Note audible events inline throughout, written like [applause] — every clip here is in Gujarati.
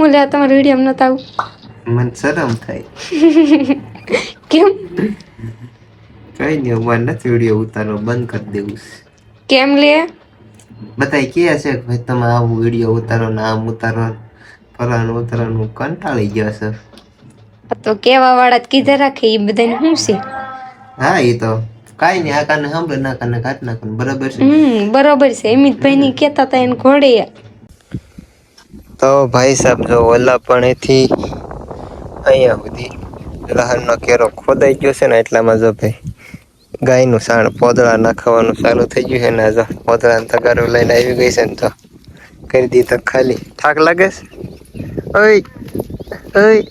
હું લે તમારે વીડિયો નતા આવું. મને શરમ થાય. [laughs] કેમ? કઈ નહીં અમારે નથી વીડિયો ઉતારવો બંધ કરી દેવું કેમ લે? બધાય કે છે કે ભાઈ તમે આવું વીડિયો ઉતારો ને આમ ઉતારો ને ફલાણું ઉતારવાનું કંટાળી ગયો છે. તો કેવા વાળા કીધા રાખે એ બધાને શું છે? હા એ તો. કાંઈ નહીં આ કાને સાંભળે ના કાને કાઢ નાખવાનું બરાબર છે. હમ બરોબર છે. અમિતભાઈ ની કેતા હતા એને ઘોડે. તો ભાઈ સાહેબ, જો ઓલા પણ એથી અહીંયા સુધી લહારનો કેરો ખોદાઈ ગયો છે ને એટલામાં જો ભાઈ, ગાયનું સાણ પોદળા નાખવાનું ચાલુ થઈ ગયું છે ને જો, પોદળાને તગારો લઈને આવી ગઈ છે ને તો કરી દીધો ખાલી. થાક લાગે છે? ઓય ઓય.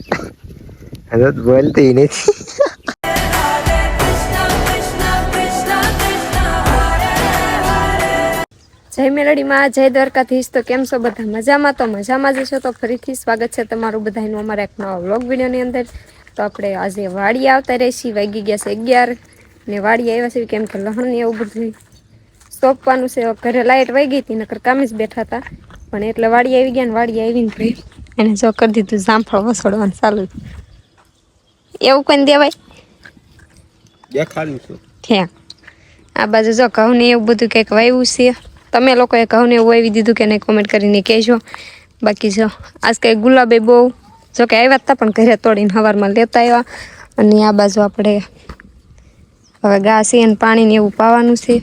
હજુ બોલતી નથી. જય મેલડીમાં જય દ્વારકાધીશ. તો કેમ છો બધા? મજામાં? તો મજામાં જ છો? તો ફરીથી સ્વાગત છે તમારું બધાનું અમારા એક નવા વ્લોગ વિડીયોની અંદર. તો આપણે આજે વાડી આવતા રહીશી વાગી ગયા છે અગિયાર. ને વાડી આવ્યા છે કેમ કે લહણ ને એવું બધું સોંપવાનું છે. ઘરે લાઇટ વહી ગઈ હતી નકર કામે જ બેઠા હતા. પણ એટલે વાડી આવી ગયા ને વાડી આવીને ભાઈ એને જો કરી દીધું જામફળ વસોડવાનું ચાલુ. એવું કોઈ દેવાય? દેખાડું છું. આ બાજુ જો ઘઉં ને એવું બધું કંઈક વાવ્યું છે. તમે લોકોએ ઘઉંને એવું આવી દીધું કે નહીં કોમેન્ટ કરીને કહેજો. બાકી જો, આજ કંઈ ગુલાબે બહુ, જો કે આવ્યા હતા પણ ઘરે તોડીને સવારમાં લેતા આવ્યા. અને આ બાજુ આપણે હવે ઘાસ છે અને પાણી એવું પાવાનું છે.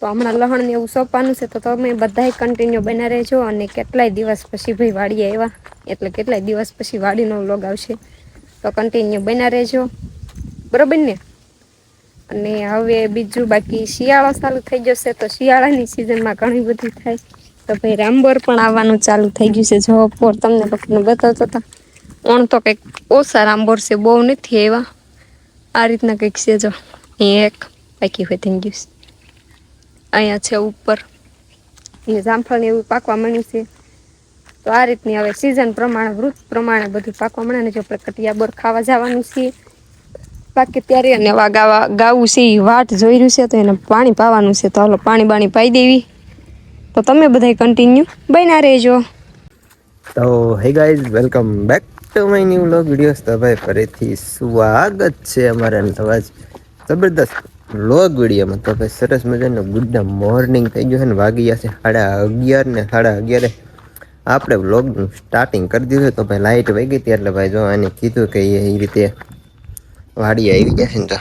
તો હમણાં લહણને એવું સોંપવાનું છે. તો તમે બધાય કન્ટિન્યુ બના રહેજો અને કેટલાય દિવસ પછી ભાઈ વાડીએ આવ્યા. એટલે કેટલાય દિવસ પછી વાડીનો વ્લોગ આવશે. તો કન્ટિન્યુ બના રહેજો. બરાબર ને? અને હવે બીજું બાકી શિયાળો ચાલુ થઈ જશે તો શિયાળાની સિઝનમાં ઘણી બધી થાય. તો ભાઈ રામબોર પણ આવવાનું ચાલુ થઈ ગયું છે. જો પોર તમને લોકોને બતાવતો હતા. ઓણ તો કંઈક ઓછા રામબોર છે, બહુ નથી એવા આ રીતના કંઈક છે જો. અહીં એક બાકી હોય થઈ ગયું છે. અહીંયા છે ઉપર. એ જામફળને એવું પાકવા માંડ્યું છે. તો આ રીતની હવે સિઝન પ્રમાણે વૃત પ્રમાણે બધું પાકવા મળે ને જો આપણે કટિયા બોર ખાવા જવાનું છે. બાકી ત્યારે અને વા ગાવા ગાવું છે એ વાટ જોઈ રહ્યું છે, તો એને પાણી પાવાનું છે. તો હાલો, પાણી બાણી પાઈ દેવી. તો તમે બધા કન્ટિન્યુ બન્યા રહેજો. તો hey guys welcome back to my new vlog videos તો ભાઈ, ફરીથી સ્વાગત છે અમારા નવા જબરદસ્ત વ્લોગ વિડીયોમાં તો ભાઈ, સરસ મજાનું ગુડ મોર્નિંગ થઈ ગયું છે ને, વાગી ગયા છે સાડા અગિયાર ને સાડા અગિયારે આપણે વ્લોગનું સ્ટાર્ટિંગ કરી દીધું તો ભાઈ લાઇટ વહી ગઈ હતી એટલે ભાઈ, જો એને કીધું કે એ રીતે વાડી આવી ગયા છે ને તો.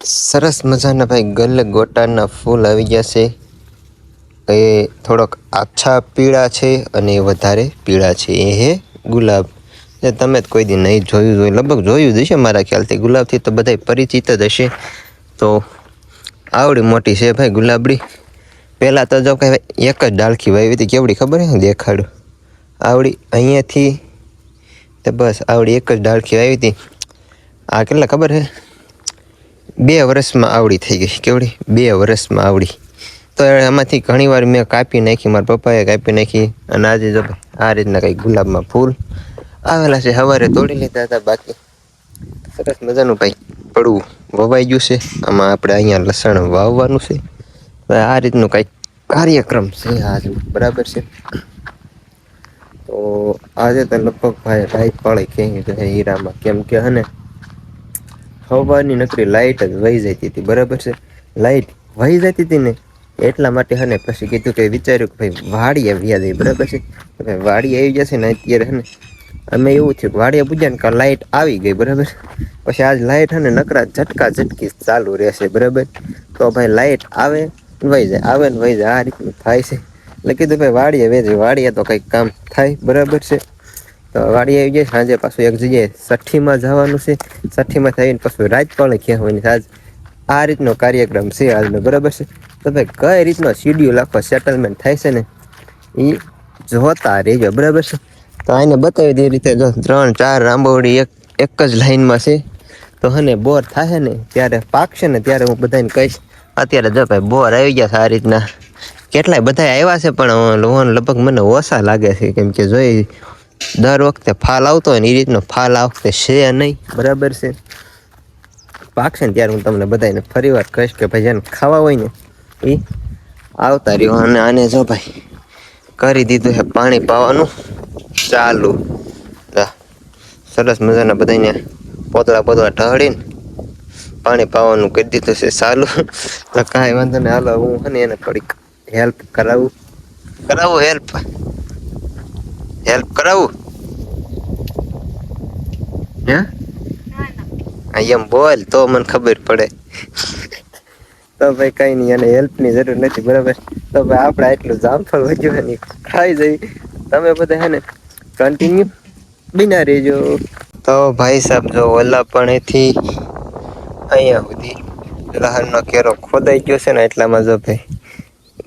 સરસ મજાના ભાઈ ગલ ગોટાના ફૂલ આવી ગયા છે. એ થોડોક આછા પીળા છે અને વધારે પીળા છે. એ હે ગુલાબ. એ તમે જ કોઈ દી નહીં જોયું હોય. લગભગ જોયું જ હશે મારા ખ્યાલથી. ગુલાબથી તો બધા પરિચિત જ હશે. તો આવડી મોટી છે ભાઈ ગુલાબડી. પહેલાં તો જો કે એક જ ડાળખી વાવી હતી. કેવડી ખબર હે? દેખાડું. આવડી અહીંયાથી તો બસ આવડી એક જ ડાળખી વાવી હતી. આ કેટલા ખબર છે બે વર્ષમાં આવડી થઈ ગઈ. કેવડી? બે વર્ષમાં આવડી. તો આમાંથી ઘણી વાર મેં કાપી નાખી, મારા પપ્પાએ કાપી નાખી અને આજે જો આ રીતના કંઈક ગુલાબમાં ફૂલ આવેલા છે. સવારે તોડી લીધા હતા, બાકી સરસ મજાનું ભાઈ પડવું વવાઈ ગયું છે. આમાં આપણે અહીંયા લસણ વાવવાનું છે. આ રીતનું કંઈક કાર્યક્રમ છે આજે. બરાબર છે? તો આજે તો લગભગ ભાઈ ભાઈ પડે ક્યાંય હીરામાં. કેમ કે હને હવાની નકરી લાઈટ જ વહી જતી હતી, બરાબર છે? લાઈટ વહી જતી હતી ને એટલા માટે હને પછી કીધું કે વિચાર્યું કે ભાઈ વાડી આવી જાય બરાબર છે? ભાઈ વાડી આવી જશે ને અત્યારે હને અમે એવું થયું કે વાડીએ પૂજ્યા ને કે લાઇટ આવી ગઈ, બરાબર પછી આજ લાઇટ હને નકરા ઝટકા ઝટકી ચાલુ રહેશે, બરાબર? તો ભાઈ લાઇટ આવે વહી જાય, આવે ને વહી જાય, આ રીતનું થાય છે. એટલે કીધું ભાઈ વાડીએ વેજે, વાડીએ તો કંઈક કામ થાય, બરાબર છે? તો વાડી આવી જાય, સાંજે પાછું એક જગ્યાએ છઠ્ઠીમાં જવાનું છે. છઠ્ઠીમાં થઈને પાછું રાજપાળે ક્યાં હોય ને આજ આ રીતનો કાર્યક્રમ છે આજનો, બરાબર છે? તો ભાઈ, કઈ રીતનો શિડ્યુલ આખો સેટલમેન્ટ થાય છે ને એ જોતા રહેજો, બરાબર છે? તો આને બતાવી દે રીતે જો, ત્રણ, ચાર રાંબોડી એક એક જ લાઈનમાં છે. તો હને બોર થાય ને, ત્યારે પાકશે ને, ત્યારે હું બધાને કહીશ, અત્યારે જો ભાઈ, બોર આવી ગયા છે આ રીતના. કેટલાય બધા આવ્યા છે, પણ લોન લગભગ મને ઓછા લાગે છે, કેમ કે જોઈ દર વખતે ફાલ આવતો હોય ને એ રીતનો ફાલ આ વખતે છે નહીં. બરાબર છે? પાકશે ને ત્યારે હું તમને બધાને ફરી વાર કહીશ કે ભાઈ, જેને ખાવા હોય ને એ આવતા રહ્યો. અને આને જો ભાઈ, કરી દીધું છે પાણી પાવાનું. ચાલુ. સરસ મજાના બધાને પોતળા પોતળા ઢળીને પાણી પાવાનું કરી દીધું છે ચાલુ. કાંઈ વાંધો નહીં. હાલો, હું ને એને થોડીક હેલ્પ કરાવું. કરાવું હેલ્પ હેલ્પ કરાવું? હે? અહીંયા એમ બોલ તો મને ખબર પડે. તો ભાઈ કઈ નહીં એને હેલ્પની જરૂર નથી બરાબર? તો ભાઈ આપણે આટલું જામફળ વધ્યું ને ખાઈ જઈ. તમે બધા હે ને કન્ટિન્યુ બિના રહેજો. તો ભાઈ સાહેબ જો ઓલા પણ એથી અહીંયા સુધી લહણનો કેરો ખોદાઈ ગયો છે ને એટલામાં જો ભાઈ.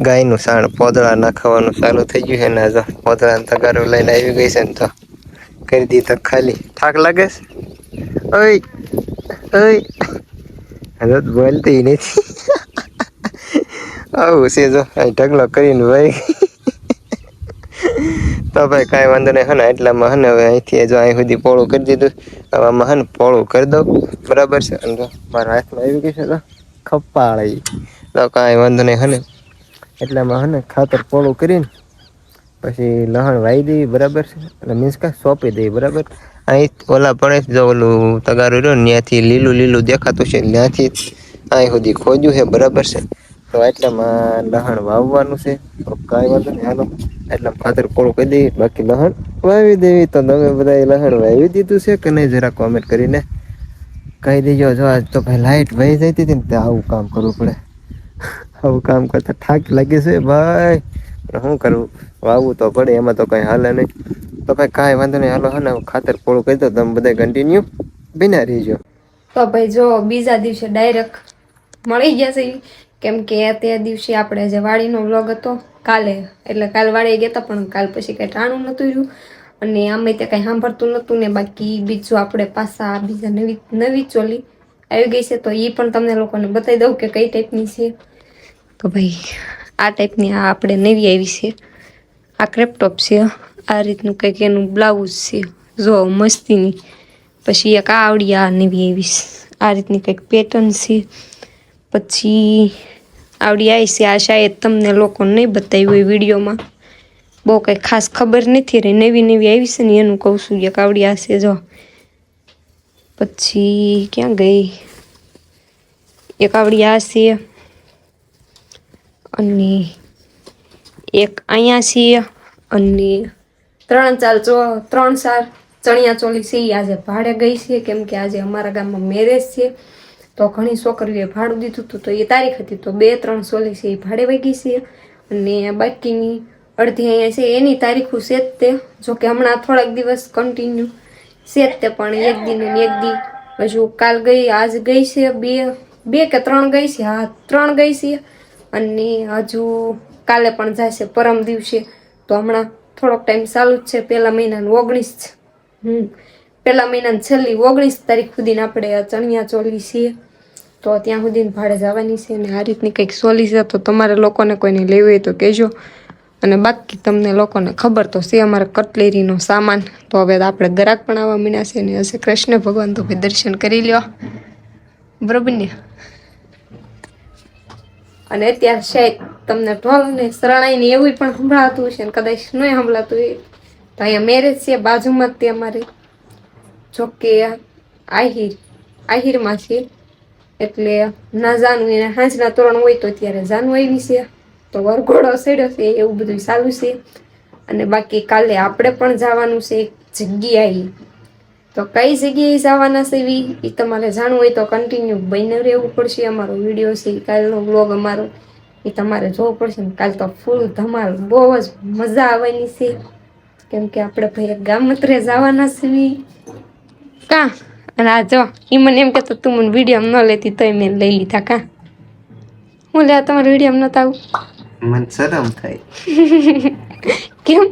ગાયનું સાણ પોદળા નાખવાનું ચાલુ થઈ ગયું છે ને જો પોદળા તગારો લઈને આવી ગઈ છે ને તો કરી દી તો ખાલી. થાક લાગે છે? ઓય ઓય. તો બોલતી નથી. આવું છે જો અહીં ઢગલો કરીને ભાઈ તો ભાઈ કાંઈ વાંધો નહીં હને એટલામાં હને હવે અહીંથી જો અહીં સુધી પોળું કરી દીધું. હવે આમાં હને પોળું કરી દઉં. બરાબર છે? અને મારા હાથમાં આવી ગઈ છે તો ખપાળી. તો કાંઈ વાંધો નહીં, હે ને. એટલામાં હે ને ખાતર પોળું કરીને પછી લહણ વાઈ દેવી બરાબર છે. એટલે મીન્સ કે સોંપી દેવી બરાબર. અહીં ઓલા પણ જો ઓલું તગારું રહ્યું ત્યાંથી લીલું લીલું દેખાતું છે ત્યાંથી અહીં સુધી ખોજ્યું છે બરાબર છે. તો એટલામાં લહણ વાવવાનું છે. તો કાંઈ વાંધો નહીં, હાલો. એટલા ખાતર પોળું કરી દેવી બાકી લહણ વાવી દેવી. તો તમે બધા લહણ વાવી દીધું છે કે નહીં, જરા કોમેન્ટ કરીને કહી દેજો. જો આજ તો ભાઈ લાઇટ વહી જતી હતી ને આવું કામ કરવું પડે. આવું કામ કરતા થાક લાગે છે, ભાઈ. શું કરવું વાવવું તો પડે, એમાં તો કંઈ હાલે નહીં. તો ભાઈ કાંઈ વાંધો નહીં, હાલો હા ખાતર પોળું કરી દો, તમે બધા કન્ટિન્યુ બિના રહીજો. તો ભાઈ જો, બીજા દિવસે ડાયરેક્ટ મળી ગયા છે. કેમ કે તે દિવસે આપણે જે વાડીનો વ્લોગ હતો, કાલે, એટલે કાલ વાડીએ ગયા હતા, પણ કાલ પછી કંઈ ટાણું નહોતું રહ્યું. અને આમે ત્યાં કાંઈ સાંભળતું નહોતું ને બાકી બીજું આપણે પાછા બીજા નવી નવી ચોલી આવી ગઈ છે, તો એ પણ તમને લોકોને બતાવી દઉં કે કઈ ટાઈપની છે. તો ભાઈ, આ ટાઈપની આ આપણે નવી આવી છે. આ ક્રેપટોપ છે. આ રીતનું કંઈક એનું બ્લાઉઝ છે. જો, મસ્તીની. પછી એક આ આવડી આ નવી આવી. આ રીતની કંઈક પેટર્ન છે. પછી આવડી આવી છે. આ શાયદ તમને લોકો નહીં બતાવ્યું હોય વિડીયોમાં. બહુ કંઈ ખાસ ખબર નથી રહી. નવી નવી આવી છે ને એનું કહું છું. એક આવડી આ છે, જો. પછી ક્યાં ગઈ? એક આવડી આ છે. અને એક અહીંયા છીએ અને ત્રણ ચાર ચો, ત્રણ ચાર ચણિયા ચોલી છે એ આજે ભાડે ગઈ છે, કેમ કે આજે અમારા ગામમાં મેરેજ છે. તો ઘણી છોકરીઓએ ભાડું દીધું હતું, તો એ તારીખ હતી, તો બે, ત્રણ ચોલી છે એ ભાડે વહી ગઈ છે. અને બાકીની અડધી અહીંયા છે, એની તારીખું છે જ તે જોકે હમણાં થોડાક દિવસ કન્ટિન્યુ છે જ તે, પણ એક દિન અને એક દી હજુ કાલ ગઈ, આજ ગઈ છે, બે બે કે ત્રણ ગઈ છે, હા, ત્રણ ગઈ છે. અને હજુ કાલે પણ જશે પરમ દિવસે. તો હમણાં થોડોક ટાઈમ ચાલુ જ છે, પહેલા મહિનાનું ઓગણીસ છે. હમ. પહેલા મહિનાની છેલ્લી ઓગણીસ તારીખ સુધીને આપણે ચણિયા ચોલી છીએ. તો ત્યાં સુધીને ભાડે જવાની છે અને આ રીતની કંઈક ચોલી છે, તો તમારે લોકોને કોઈને લેવી હોય તો કહેજો. અને બાકી તમને લોકોને ખબર તો છે, અમારે કટલેરીનો સામાન. તો હવે આપણે ગ્રાહક પણ આવવા મીણ્યા છે ને હશે કૃષ્ણ ભગવાન, તો ભાઈ દર્શન કરી લ્યો. બરોબર ને? અને અત્યારે શાયદ તમને ઢોલ ને શરણાઈ ને એવું પણ સંભળાતું છે ને કદાચ નહીં સંભળાતું હોય. તો અહીંયા મેરેજ છે, બાજુમાં જ તે અમારે જોકે આહિર, આહિરમાં છે. એટલે ના જાનું એને હાંજના તોરણ હોય તો ત્યારે જાનું આવી છે. તો વરઘોડો સડ્યો છે, એવું બધું ચાલુ છે. અને બાકી કાલે આપણે પણ જવાનું છે એક જગ્યાએ. તો કઈ જગ્યાએ જવાના છે એ તમારે જાણવું હોય તો કન્ટિન્યુ બન્યું રહેવું પડશે અમારો વીડિયો છે કાલનો બ્લોગ અમારો. એ તમારે જોવો પડશે ને કાલ તો ફૂલ ધમાલ બહુ જ મજા આવવાની છે. કેમ કે આપણે ભાઈ ગામત્રે જવાના છે કા? અને આ જો એ મને એમ કહેતો તું મને વીડિયો ન લેતી તોય મેં લઈ લીધા કા? હું લે તમારે વીડિયો નતા આવું. મને શરમ થાય. [laughs] કેમ?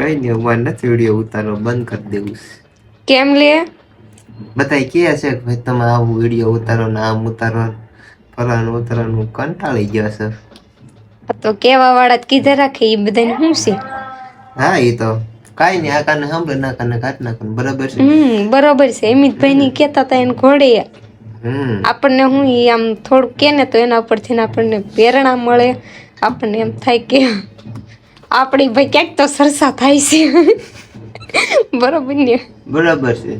કઈ નહીં અમારે નથી વીડિયો ઉતારવો બંધ કરી દેવું છે. કેમ લે? બધા કહે છે કે ભાઈ તમે આવું વીડિયો ઉતારો ને આમ ઉતારો ને ફલાનું ઉતારવાનું કંટાળી ગયો છે. આ તો કેવા વાળા કીધા રાખે એ બધાને શું છે? હા એ તો કાંઈ નહીં આ કાને સાંભળે ના કાને કાઢ નાખવાનું બરાબર છે. હમ બરોબર છે. અમિતભાઈ ની કેતા હતા એને ઘોડે. આપણને હું એ આમ થોડુંક કે ને તો એના ઉપરથી આપણને પ્રેરણા મળે. આપણને એમ થાય કે આપણી ભાઈ ક્યાંક તો સરસા થાય છે. બરોબર ને? બરાબર છે.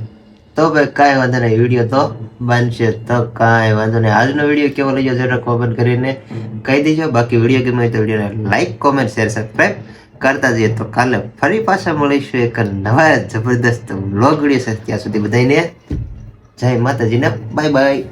તો ભાઈ કાંઈ વાંધો નહીં, વીડિયો તો બનશે. તો કાંઈ વાંધો નહીં. આજનો વીડિયો કેવો લઈ જરા કોમેન્ટ કરીને કહી દેજો. બાકી વીડિયો ગમે તો વિડીયોને લાઈક કોમેન્ટ શેર સબસ્ક્રાઈબ કરતા જઈએ. તો કાલે ફરી પાછા મળીશું એક નવા જબરદસ્ત વ્લોગ વીડિયો સાથે. ત્યાં સુધી બધાને જય માતાજીને બાય બાય